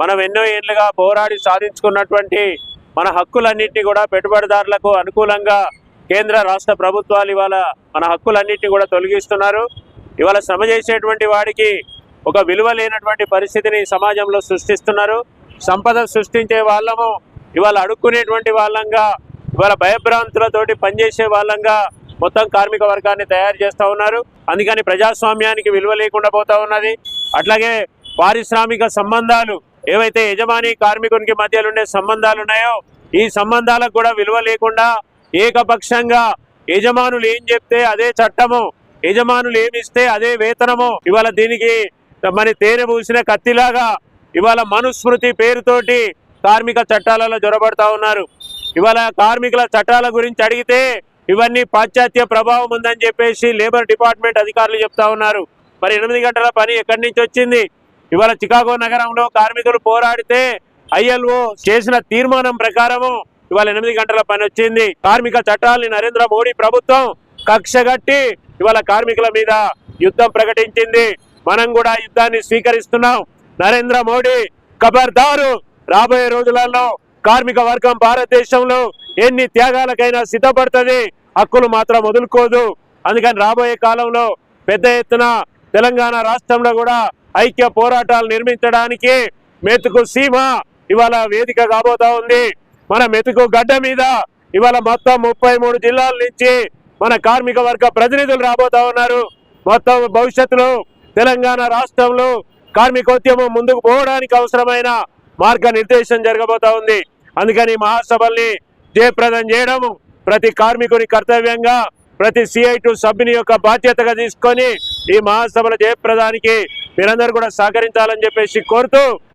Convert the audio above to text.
మనం ఎన్నో ఏళ్ళుగా పోరాడి సాధించుకున్నటువంటి మన హక్కులన్నింటినీ కూడా పెట్టుబడిదారులకు అనుకూలంగా కేంద్ర రాష్ట్ర ప్రభుత్వాలు ఇవాళ మన హక్కులన్నింటినీ కూడా తొలగిస్తున్నారు. ఇవాళ శ్రమ చేసేటువంటి వాడికి ఒక విలువ లేనటువంటి పరిస్థితిని సమాజంలో సృష్టిస్తున్నారు. సంపద సృష్టించే వాళ్ళము ఇవాళ అడుక్కునేటువంటి వాళ్ళంగా ఇవాళ భయభ్రాంతులతోటి పనిచేసే వాళ్ళంగా మొత్తం కార్మిక వర్గాన్ని తయారు చేస్తూ ఉన్నారు. అందుకని ప్రజాస్వామ్యానికి విలువ లేకుండా పోతా ఉన్నది. అట్లాగే పారిశ్రామిక సంబంధాలు ఏవైతే యజమాని కార్మికునికి మధ్యలో ఉండే సంబంధాలు ఉన్నాయో ఈ సంబంధాలకు కూడా విలువ లేకుండా ఏకపక్షంగా యజమానులు ఏం చెప్తే అదే చట్టము యజమానులు ఏమిస్తే అదే వేతనము ఇవాళ దీనికి మరి తేనె పూసిన కత్తిలాగా ఇవాళ మనుస్మృతి పేరుతోటి కార్మిక చట్టాలలో జొరబడతా ఉన్నారు. ఇవాళ కార్మికుల చట్టాల గురించి అడిగితే ఇవన్నీ పాశ్చాత్య ప్రభావం ఉందని చెప్పేసి లేబర్ డిపార్ట్మెంట్ అధికారులు చెప్తా ఉన్నారు. మరి ఎనిమిది గంటల పని ఎక్కడి నుంచి వచ్చింది? ఇవాళ చికాగో నగరంలో కార్మికులు పోరాడితే ఐఎల్ఓ చేసిన తీర్మానం ప్రకారము ఇవాళ ఎనిమిది గంటల పని వచ్చింది. కార్మిక చట్టాలని నరేంద్ర మోడీ ప్రభుత్వం కక్షగట్టి ఇవాళ కార్మికుల మీద యుద్ధం ప్రకటించింది. మనం కూడా యుద్ధాన్ని స్వీకరిస్తున్నాం. నరేంద్ర మోడీ ఖబర్దారు రాబోయే రోజులలో కార్మిక వర్గం భారతదేశంలో ఎన్ని త్యాగాలకైనా సిద్ధపడుతుంది. హక్కులు మాత్రం వదులుకోదు. అందుకని రాబోయే కాలంలో పెద్ద ఎత్తున తెలంగాణ రాష్ట్రంలో కూడా ఐక్య పోరాటాలు నిర్మించడానికి మెతుకు సీమ ఇవాళ వేదిక కాబోతా ఉంది. మన మెతుకు గడ్డ మీద ఇవాళ మొత్తం ముప్పై మూడు జిల్లాల నుంచి మన కార్మిక వర్గ ప్రతినిధులు రాబోతా ఉన్నారు. మొత్తం భవిష్యత్తులో తెలంగాణ రాష్ట్రంలో కార్మికోద్యమం ముందుకు పోవడానికి అవసరమైన మార్గ నిర్దేశం జరగబోతా ఉంది. అందుకని మహాసభల్ని జయప్రదం చేయడం ప్రతి కార్మికుని కర్తవ్యంగా ప్రతి సిఐ టు సభ్యుని యొక్క బాధ్యతగా తీసుకొని ఈ మహాసభల జయప్రదానికి మీరందరూ కూడా సహకరించాలని చెప్పేసి కోరుతూ